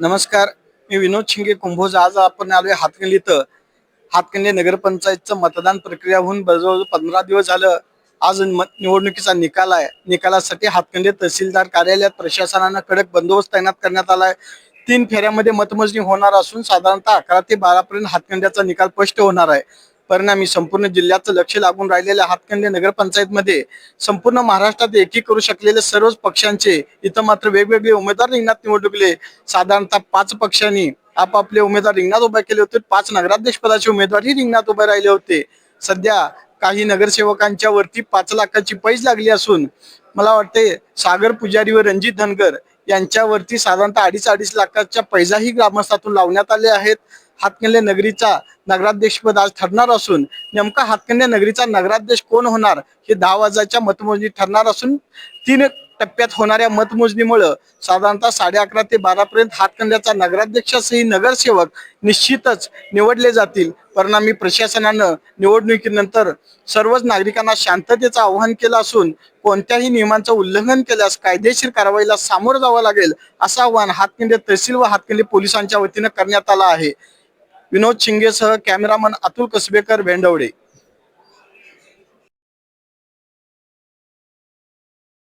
नमस्कार मी विनोद शिंगे कुंभोज. आज आपण आलोय हातकणली इथं. हातकणली नगरपंचायतचं मतदान प्रक्रिया होऊन जवळजवळ पंधरा दिवस झालं. आज मत निवडणुकीचा निकाल आहे. निकालासाठी हातकणली तहसीलदार कार्यालयात प्रशासनानं कडक बंदोबस्त तैनात करण्यात आला आहे तीन फेऱ्यामध्ये मतमोजणी होणार असून साधारणतः अकरा ते बारापर्यंत हातकंड्याचा निकाल स्पष्ट होणार आहे. परिणामी संपूर्ण जिल्ह्याचं लक्ष लागून राहिलेल्या हातकंडे नगरपंचायतमध्ये संपूर्ण महाराष्ट्रात एकी करू शकलेले सर्वच पक्षांचे इथं मात्र वेगवेगळे उमेदवार रिंगणात निवडले साधारणतः पाच पक्षांनी आपापले उमेदवार रिंगणात उभे केले होते. पाच नगराध्यक्ष पदाचे उमेदवारही रिंगणात उभे राहिले होते. सध्या काही नगरसेवकांच्या वरती पाच लाखाची पैज लागली असून मला वाटते सागर पुजारी व रणजित धनगर यांच्यावरती साधारणतः अडीच अडीच लाखाच्या पैजाही ग्रामस्थातून लावण्यात आले आहेत. हातकंडे नगरीचा नगराध्यक्षपद आज ठरणार असून नेमका हातकंडे नगरीचा नगराध्यक्ष कोण होणार हे दहा वाजाच्या मतमोजणी ठरणार असून तीन टप्प्यात होणाऱ्या मतमोजणीमुळं साधारणतः साडे अकरा ते बारापर्यंत हातकंड्याचा नगराध्यक्षासही नगरसेवक निश्चितच निवडले जातील. परिणामी प्रशासनानं निवडणुकीनंतर सर्वच नागरिकांना शांततेचं आवाहन केलं असून कोणत्याही नियमांचं उल्लंघन केल्यास कायदेशीर कारवाईला सामोरं जावं लागेल असं आवाहन हातकंडे तहसील व हातकंडे पोलिसांच्या वतीनं करण्यात आलं आहे. विनोद शिंगेसह कॅमेरामन अतुल कसबेकर भेंडवडे.